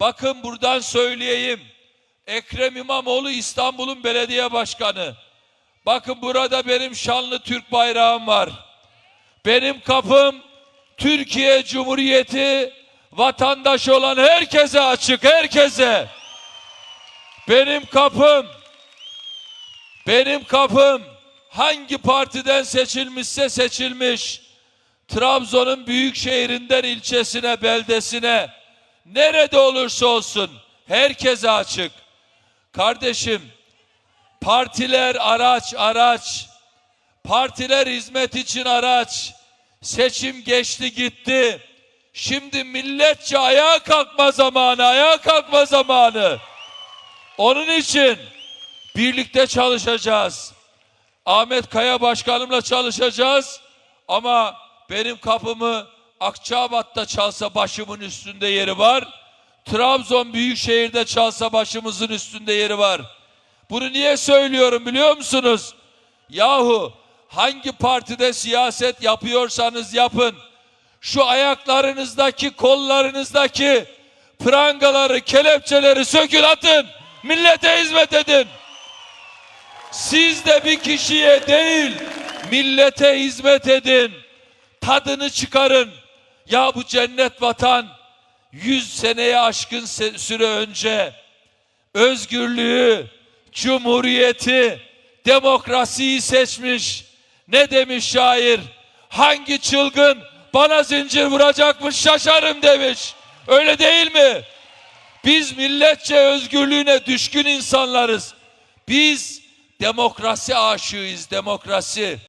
Bakın buradan söyleyeyim. Ekrem İmamoğlu İstanbul'un belediye başkanı. Bakın burada benim şanlı Türk bayrağım var. Benim kapım Türkiye Cumhuriyeti vatandaşı olan herkese açık, herkese. Benim kapım, benim kapım hangi partiden seçilmişse seçilmiş. Trabzon'un büyük şehrinden ilçesine, beldesine, nerede olursa olsun herkese açık. Kardeşim, partiler araç, araç. Partiler hizmet için araç. Seçim geçti gitti. Şimdi milletçe ayağa kalkma zamanı, ayağa kalkma zamanı. Onun için birlikte çalışacağız. Ahmet Kaya Başkanımla çalışacağız. Ama benim kapımı Akçabat'ta çalsa başımın üstünde yeri var. Trabzon Büyükşehir'de çalsa başımızın üstünde yeri var. Bunu niye söylüyorum biliyor musunuz? Yahu hangi partide siyaset yapıyorsanız yapın. Şu ayaklarınızdaki, kollarınızdaki prangaları, kelepçeleri sökün atın. Millete hizmet edin. Siz de bir kişiye değil, millete hizmet edin. Tadını çıkarın. Ya bu cennet vatan 100 seneye aşkın süre önce özgürlüğü, cumhuriyeti, demokrasiyi seçmiş. Ne demiş şair? Hangi çılgın bana zincir vuracakmış şaşarım demiş. Öyle değil mi? Biz milletçe özgürlüğüne düşkün insanlarız. Biz demokrasi aşığıyız, demokrasi.